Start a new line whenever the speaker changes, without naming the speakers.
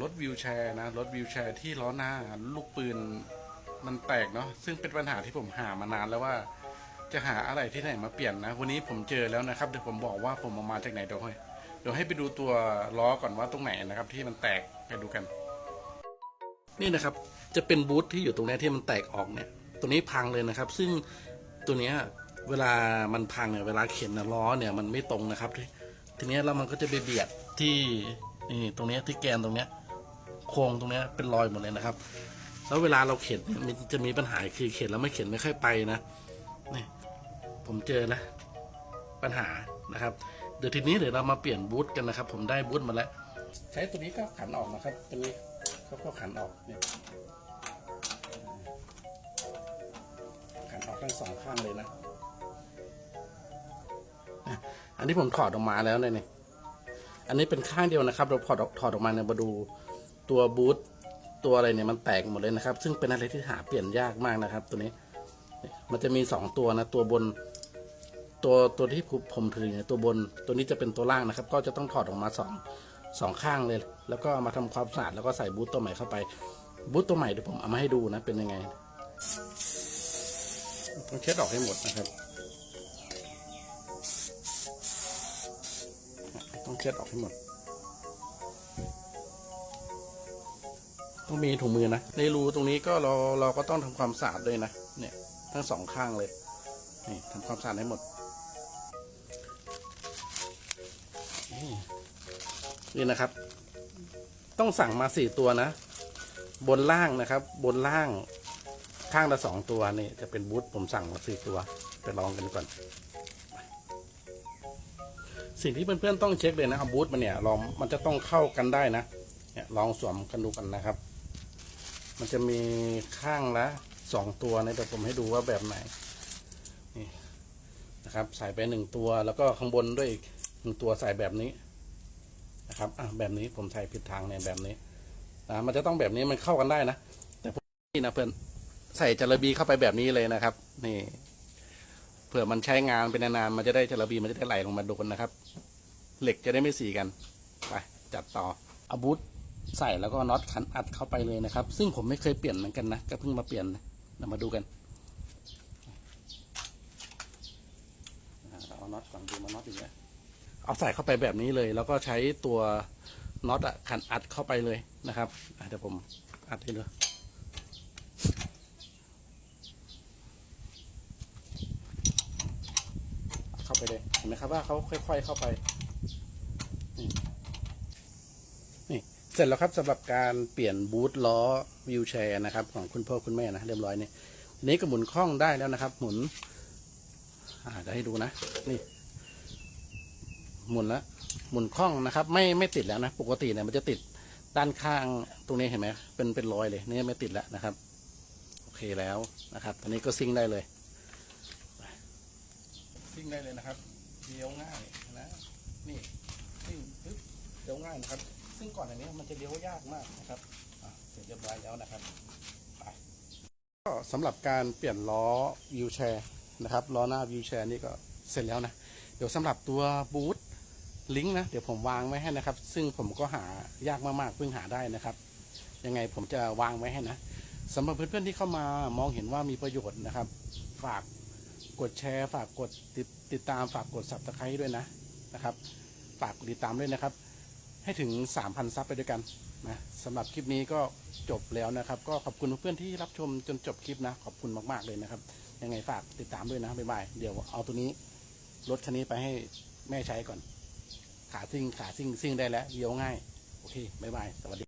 รถวิวแชร์นะรถวิวแชร์ที่ล้อหน้าลูกปืนมันแตกเนาะซึ่งเป็นปัญหาที่ผมหามานานแล้วว่า จะหาอะไรที่ไหนมาเปลี่ยนนะ วันนี้ผมเจอแล้วนะครับเดี๋ยวผมบอกว่าผมเอามาจากไหนเดี๋ยวให้เดี๋ยวให้ไปดูตัวล้อก่อนว่าตรงไหนนะครับ ที่มันแตกไปดูกัน นี่นะครับจะเป็นบูธที่อยู่ตรงนี้ที่มันแตกออกเนี่ย ตัวนี้พังเลยนะครับ ซึ่งตัวนี้เวลามันพังเนี่ยเวลาเข็นนะล้อเนี่ยมันไม่ตรงนะครับ ทีนี้แล้วมันก็จะไปเบียดที่ นี่ตรงนี้ที่แกนตรงเนี้ยโครงตรงเนี้ยเป็นรอยหมดเลยนะครับ แล้วเวลาเราเข็นมันจะมีปัญหาคือเข็นแล้วไม่เข็นไม่ค่อยไปนะนี่ผมเจอนะ ปัญหานะครับ เดี๋ยวทีนี้เดี๋ยวเรามาเปลี่ยนบูธกันนะครับ ผมได้บูธมาแล้ว ใช้ตัวนี้ก็ขันออกนะครับ ตัวนี้ก็ก็ขันออกเนี่ยขันออกทั้งสองข้างเลยนะอันนี้ผมถอดออกมาแล้วเนี่ย อันนี้เป็นข้างเดียวนะครับ เราถอดออกถอดออกมาเนี่ยมาดูตัวบูธตัวอะไรเนี่ยมันแตกหมดเลยนะครับ ซึ่งเป็นอะไรที่หาเปลี่ยนยากมากนะครับ ตัวนี้ มันจะมีสองตัวนะตัวบน ตัวตัวที่ผมถือเนี่ยตัวบนตัวนี้จะเป็นตัวล่างนะครับ ก็จะต้องถอดออกมาสองสองข้างเลย แล้วก็ามาทำความสะอาดแล้วก็ใส่บูทตัวใหม่เข้าไปบูทตัวใหม่เดี๋ยวผมเอามาให้ดูนะเป็นยังไงต้องเช็ดออกให้หมดนะครับ ต้องเช็ดออกให้หมด ต้องมีถุงมือนะ ในรูตรงนี้ก็เราเราก็ต้องทำความสะอาดด้วยนะ เนี่ยทั้งสองข้างเลย นี่ทำความสะอาดให้หมดนี่นี่นะครับ ต้องสั่งมาสี่ตัวนะ บนล่างนะครับ บนล่างข้างละสองตัวนี่จะเป็นบูธผมสั่งมาสี่ตัว ไปลองกันก่อน สิ่งที่เพื่อนๆต้องเช็คเลยนะเอาบูธมันเนี่ยลองมันจะต้องเข้ากันได้นะเนี่ยลองสวมกันดูกันนะครับ มันจะมีข้างละสองตัวในะเดี๋ยวผมให้ดูว่าแบบไหนนี่นะครับ ใส่ไปหนึ่งตัวแล้วก็ข้างบนด้วยอีกหนึ่งตัวใส่แบบนี้นะครับอะแบบนี้ผมใส่ผิดทางเนี่ยแบบนี้นะมันจะต้องแบบนี้มันเข้ากันได้นะแต่พวกนี่นะเพื่อนใส่จระบีเข้าไปแบบนี้เลยนะครับ นี่ เผื่อมันใช้งานเป็นนานๆมันจะได้จระบีมันจะได้ไหลลงมาโดนนะครับ เหล็กจะได้ไม่สีกันไปจัดต่ออาบูทใส่แล้วก็น็อตขันอัดเข้าไปเลยนะครับ ซึ่งผมไม่เคยเปลี่ยนเหมือนกันนะก็เพิ่งมาเปลี่ยนเรามาดูกันเอาน็อตก่อนดูมาน็อตอีกแล้วเอาใส่เข้าไปแบบนี้เลย แล้วก็ใช้ตัวน็อตอะขันอัดเข้าไปเลยนะครับเดี๋ยวผมอัดให้ดูเข้า ไปเลยเห็นไหมครับว่าเขาค่อย ๆเข้าไปนี่เสร็จแล้วครับสำหรับการเปลี่ยนบูทล้อวิวแชร์นะครับ ของคุณพ่อคุณแม่นะเรียบร้อยนี่อันนี้ก็หมุนคล่องได้แล้วนะครับ หมุนอ่าจะให้ดูนะนี่ หมุนแล้วหมุนคล่องนะครับ ไม่ไม่ติดแล้วนะปกติเนี่ยมันจะติดด้านข้างตรงนี้เห็นไหมเป็นเป็นรอยเลยนี่ไม่ติดแล้วนะครับ โอเคแล้วนะครับตอนนี้ก็ซิงได้เลย ซิ่งได้เลยนะครับเลี้ยวง่ายนะนี่ซิ่งปึ๊บเลี้ยวง่ายนะครับ ซึ่งก่อนอันนี้มันจะเลี้ยวยากมากนะครับเสร็จเรียบร้อยแล้วนะครับก็สำหรับการเปลี่ยนล้อวิวแชร์นะครับล้อหน้าวิวแชร์นี่ก็เสร็จแล้วนะเดี๋ยวสำหรับตัวบูทลิงก์นะเดี๋ยวผมวางไว้ให้นะครับ ซึ่งผมก็หายากมากๆเพิ่งหาได้นะครับ ยังไงผมจะวางไว้ให้นะสำหรับเพื่อนๆที่เข้ามามองเห็นว่ามีประโยชน์นะครับ ฝาก กดแชร์ ฝากกดติดติดตามฝากกด subscribe ด้วยนะนะครับ ฝากกดติดตามด้วยนะครับ ให้ถึง 3,000 ซับไปด้วยกันนะสำหรับคลิปนี้ก็จบแล้วนะครับ ก็ขอบคุณเพื่อนที่รับชมจนจบคลิปนะ ขอบคุณมากๆเลยนะครับ ยังไงฝากติดตามด้วยนะบ๊ายบายเดี๋ยวเอาตัวนี้รถคันนี้ไปให้แม่ใช้ก่อน ขาซิ่งขาซิ่งซิ่งได้แล้วเลี้ยวง่าย โอเคบ๊ายบายสวัสดี